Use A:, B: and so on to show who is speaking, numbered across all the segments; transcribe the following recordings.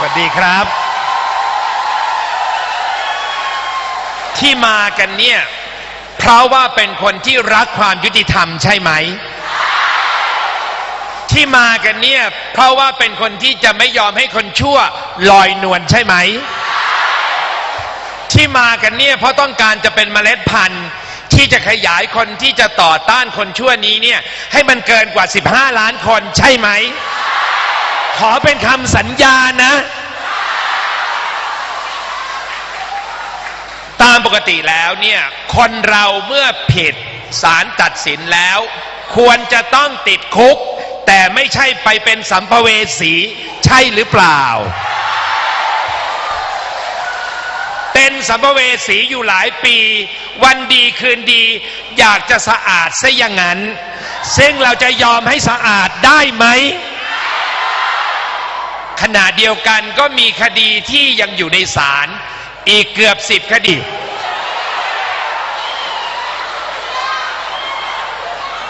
A: สวัสดีครับ ที่มากันเนี่ย เพราะว่าเป็นคนที่รักความยุติธรรมใช่ไหม ที่มากันเนี่ย เพราะว่าเป็นคนที่จะไม่ยอมให้คนชั่วลอยนวลใช่ไหม ที่มากันเนี่ย เพราะต้องการจะเป็นเมล็ดพันธุ์ที่จะขยายคนที่จะต่อต้านคนชั่วนี้เนี่ย ให้มันเกินกว่า 15 ล้านคนใช่ไหม ขอเป็นคำสัญญานะ ตามปกติแล้วเนี่ย คนเราเมื่อผิดศาลตัดสินแล้ว ควรจะต้องติดคุก แต่ไม่ใช่ไปเป็นสัมภเวสี ใช่หรือเปล่า เป็นสัมภเวสีอยู่หลายปี วันดีคืนดี อยากจะสะอาดซะอย่างนั้น ซึ่งเราจะยอมให้สะอาดได้ไหม ขณะเดียวกันก็มีคดีที่ยังอยู่ในศาลอีกเกือบสิบคดี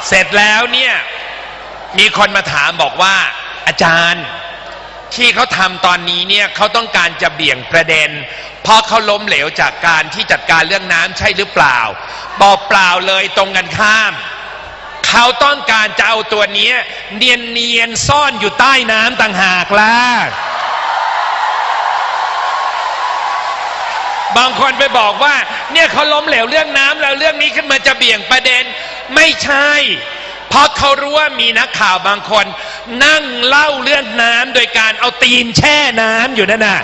A: เสร็จแล้วเนี่ย มีคนมาถามบอกว่า อาจารย์ ที่เขาทำตอนนี้เนี่ยเขาต้องการจะเบี่ยงประเด็น เพราะเขาล้มเหลวจากการที่จัดการเรื่องน้ำใช่หรือเปล่าบอกเปล่าเลยตรงกันข้าม เขาต้องการจะเอาตัวนี้เนียนเนียนซ่อนอยู่ใต้น้ำต่างหากล่ะบางคนไปบอกว่า เนี่ยเขาล้มเหลวเรื่องน้ำแล้วเรื่องนี้ขึ้นมาจะเบี่ยงประเด็นไม่ใช่ เพราะเขารู้ว่ามีนักข่าวบางคน นั่งเล่าเรื่องน้ำโดยการเอาตีนแช่น้ำอยู่นั่นน่ะ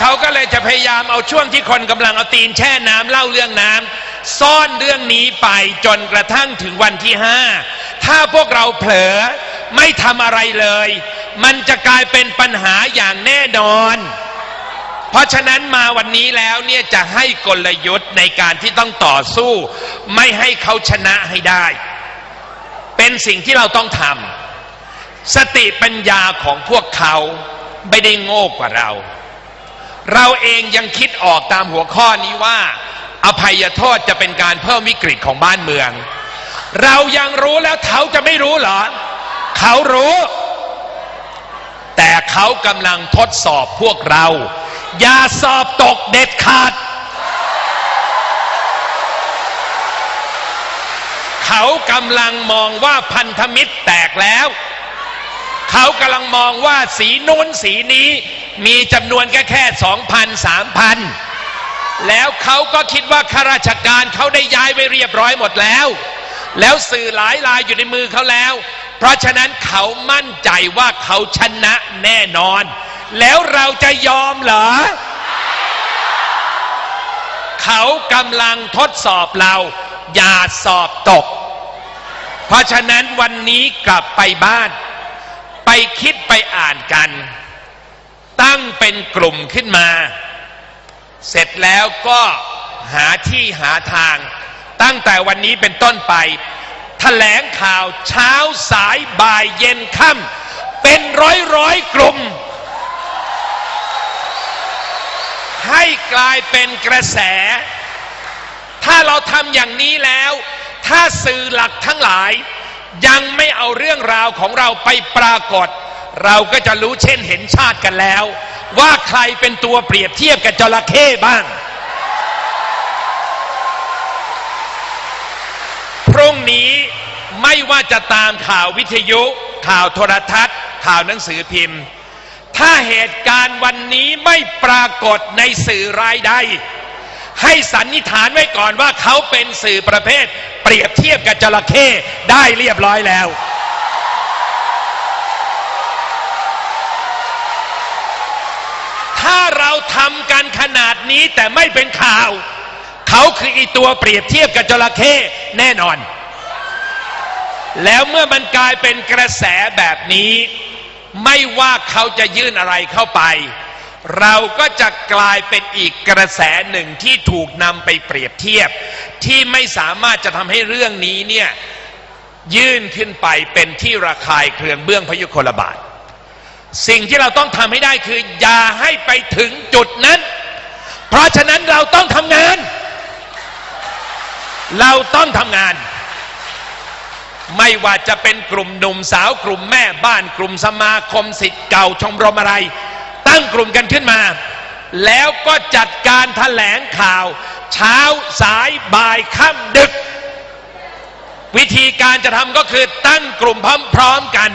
A: เขาก็เลยจะพยายามเอาช่วงที่คนกำลังเอาตีนแช่น้ำเล่าเรื่องน้ำ ซ่อนเรื่องนี้ไปจนกระทั่งถึงวันที่ห้าถ้าพวกเราเผลอไม่ทำอะไรเลย มันจะกลายเป็นปัญหาอย่างแน่นอน เพราะฉะนั้นมาวันนี้แล้วเนี่ยจะให้กลยุทธ์ในการที่ต้องต่อสู้ ไม่ให้เขาชนะให้ได้ เป็นสิ่งที่เราต้องทำสติปัญญาของพวกเขาไม่ได้โง่กว่าเรา เราเองยังคิดออกตามหัวข้อนี้ว่า อภัยโทษจะเป็นการเพิ่มวิกฤตของบ้านเมือง เรายังรู้แล้วเขาจะไม่รู้เหรอ เขารู้ แต่เขากำลังทดสอบพวกเรา อย่าสอบตกเด็ดขาด เขากำลังมองว่าพันธมิตรแตกแล้ว เขากำลังมองว่าสีนู้นสีนี้มีจำนวนแค่แค่สองพันสามพัน แล้วเขาก็คิดว่าข้าราชการเขาได้ย้ายไปเรียบร้อยหมดแล้ว แล้วสื่อหลายรายอยู่ในมือเขาแล้ว เพราะฉะนั้นเขามั่นใจว่าเขาชนะแน่นอน แล้วเราจะยอมเหรอ เขากำลังทดสอบเรา อย่าสอบตก เพราะฉะนั้นวันนี้กลับไปบ้าน ไปคิดไปอ่านกัน ตั้งเป็นกลุ่มขึ้นมา เสร็จแล้วก็หาที่หาทาง ตั้งแต่วันนี้เป็นต้นไปแถลงข่าวเช้าสายบ่ายเย็นค่ำเป็นร้อยร้อยกลุ่ม ให้กลายเป็นกระแส ถ้าเราทำอย่างนี้แล้ว ถ้าสื่อหลักทั้งหลาย ยังไม่เอาเรื่องราวของเราไปปรากฏ เราก็จะรู้เช่นเห็นชาติกันแล้ว ว่าใครเป็นตัวเปรียบเทียบกับจระเข้บ้าง พรุ่งนี้ไม่ว่าจะตามข่าววิทยุ ข่าวโทรทัศน์ ข่าวหนังสือพิมพ์ ถ้าเหตุการณ์วันนี้ไม่ปรากฏในสื่อรายใด ให้สันนิษฐานไว้ก่อนว่าเขาเป็นสื่อประเภท เปรียบเทียบกับจระเข้ได้เรียบร้อยแล้ว ถ้าเราทำกันขนาดนี้แต่ไม่เป็นข่าว เขาคืออีตัวเปรียบเทียบกับจระเข้แน่นอน แล้วเมื่อมันกลายเป็นกระแสแบบนี้ ไม่ว่าเขาจะยื่นอะไรเข้าไป เราก็จะกลายเป็นอีกกระแสหนึ่งที่ถูกนำไปเปรียบเทียบ ที่ไม่สามารถจะทำให้เรื่องนี้เนี่ยยื่นขึ้นไปเป็นที่ระคายเคืองเบื้องพยุคลบาท สิ่งที่เราต้องทำให้ได้คือ อย่าให้ไปถึงจุดนั้น เพราะฉะนั้นเราต้องทำงาน เราต้องทำงาน ไม่ว่าจะเป็นกลุ่มหนุ่มสาวกลุ่มแม่บ้านกลุ่มสมาคมสิทธิ์เก่าชมรมอะไร ตั้งกลุ่มกันขึ้นมา แล้วก็จัดการแถลงข่าว เช้าสายบ่ายค่ำดึก วิธีการจะทำก็คือตั้งกลุ่มพร้อมๆกัน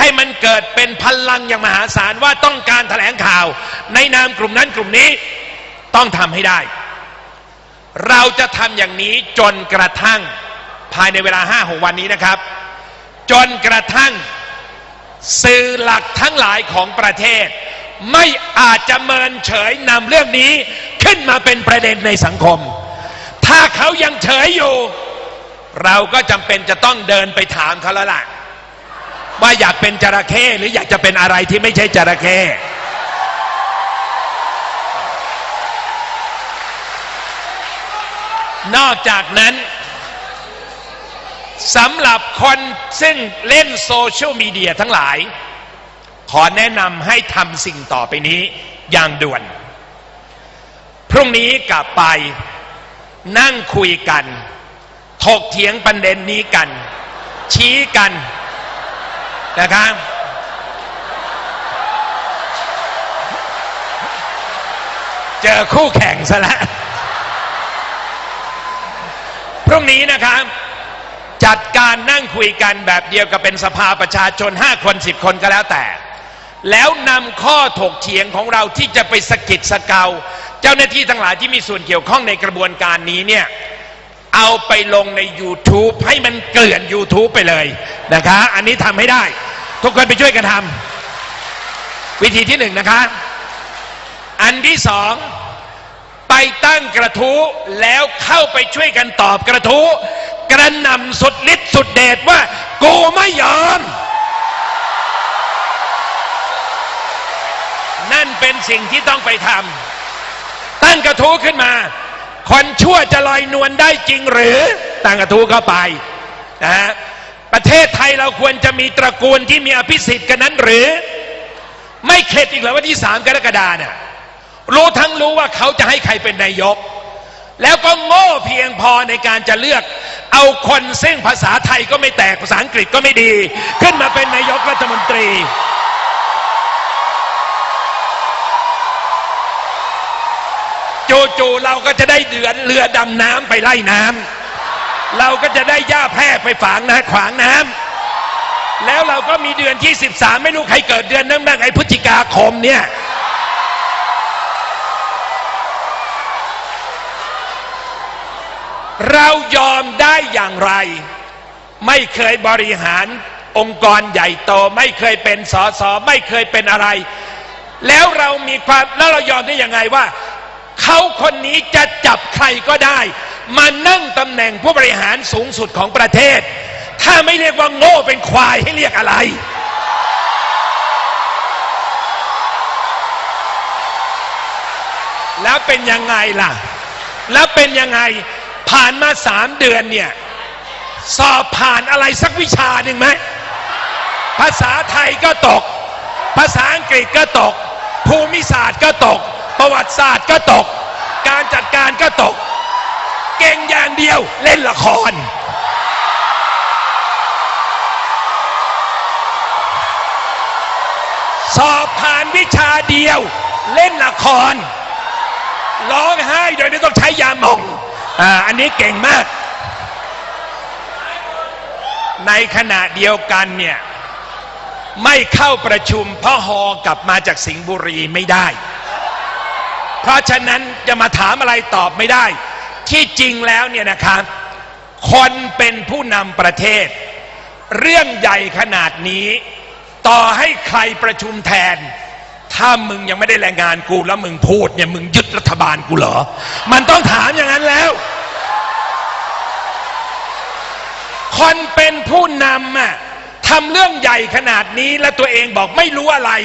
A: ให้มันเกิดเป็นพลังอย่างมหาศาลว่าต้องการแถลงข่าว ในนามกลุ่มนั้นกลุ่มนี้ต้องทำให้ได้ เราจะทำอย่างนี้จนกระทั่งภายในเวลาห้าหกวันนี้นะครับ จนกระทั่งสื่อหลักทั้งหลายของประเทศ ไม่อาจจะเมินเฉยนำเรื่องนี้ขึ้นมาเป็นประเด็นในสังคม ถ้าเขายังเฉยอยู่ เราก็จำเป็นจะต้องเดินไปถามเขาแล้วล่ะ ว่าอยากเป็นจระเข้หรืออยากจะเป็นอะไรที่ไม่ใช่จระเข้นอกจากนั้นสำหรับคนซึ่งเล่นโซเชียลมีเดียทั้งหลาย ขอแนะนำให้ทำสิ่งต่อไปนี้อย่างด่วน พรุ่งนี้กลับไปนั่งคุยกัน ถกเถียงประเด็นนี้กัน ชี้กัน นะครับเจอคู่แข่งซะแล้วพรุ่งนี้นะครับ จัดการนั่งคุยกันแบบเดียวกับเป็นสภาประชาชน 5 คน 10 คนก็แล้วแต่ แล้วนำข้อถกเถียงของเราที่จะไปสะกิดสะเกา เจ้าหน้าที่ทั้งหลายที่มีส่วนเกี่ยวข้องในกระบวนการนี้เนี่ย เอาไปลงใน YouTube ให้มันเกลื่อน YouTube ไปเลยนะคะ อันนี้ทำให้ได้ ทุกคนไปช่วยกันทำวิธีที่หนึ่งนะคะ อันที่สองไปตั้งกระทู้แล้วเข้าไปช่วยกันตอบกระทู้กระนำสุดฤทธิ์สุดเดชว่า กูไม่ยอม นั่นเป็นสิ่งที่ต้องไปทำตั้งกระทู้ขึ้นมา คนชั่วจะลอยนวลได้จริงหรือตั้งกระทู้เข้าไปนะฮะประเทศไทยเราควรจะมีตระกูลที่มีอภิสิทธิ์กันนั้นหรือ ไม่เข็ดอีกเหรอว่าที่สามกรกฎาเนี่ยรู้ทั้งรู้ว่าเขาจะให้ใครเป็นนายก แล้วก็โง่เพียงพอในการจะเลือก เอาคนซึ่งภาษาไทยก็ไม่แตกภาษาอังกฤษก็ไม่ดี ขึ้นมาเป็นนายกรัฐมนตรี จู่ๆเราก็จะได้เดือนเรือดำน้ำไปไล่น้ำเราก็จะได้หญ้าแพร่ไปฝางนะขวางน้ำแล้วเราก็มีเดือนที่13ไม่รู้ใครเกิดเดือนนั้นบ้างไอ้พฤศจิกาคมเนี่ยเรายอมได้อย่างไร ไม่เคยบริหารองค์กรใหญ่โต ไม่เคยเป็นสอสอไม่เคยเป็นอะไร แล้วเรามีความแล้วเรายอมได้ยังไงว่า เขาคนนี้จะจับใครก็ได้ มานั่งตำแหน่งผู้บริหารสูงสุดของประเทศ ถ้าไม่เรียกว่าโง่เป็นควายให้เรียกอะไร แล้วเป็นยังไงล่ะ แล้วเป็นยังไงผ่านมาสามเดือนเนี่ย สอบผ่านอะไรสักวิชาหนึ่งไหมภาษาไทยก็ตก ภาษาอังกฤษก็ตก ภูมิศาสตร์ก็ตก ประวัติศาสตร์ก็ตกการจัดการก็ตก เก่งอย่างเดียวเล่นละคร สอบผ่านวิชาเดียว เล่นละคร ร้องไห้โดยไม่ต้องใช้ยาหมองอ่าอันนี้เก่งมาก ในขณะเดียวกันเนี่ย ไม่เข้าประชุมเพราะฮอกลับมาจากสิงห์บุรีไม่ได้ เพราะฉะนั้นจะมาถามอะไรตอบไม่ได้ ที่จริงแล้วเนี่ยนะครับคนเป็นผู้นำประเทศ เรื่องใหญ่ขนาดนี้ ต่อให้ใครประชุมแทน ถ้ามึงยังไม่ได้แรงงานกูแล้วมึงพูดเนี่ยมึงยึดรัฐบาลกูเหรอ มันต้องถามอย่างนั้นแล้วคนเป็นผู้นำอะทำเรื่องใหญ่ขนาดนี้แล้วตัวเองบอกไม่รู้อะไร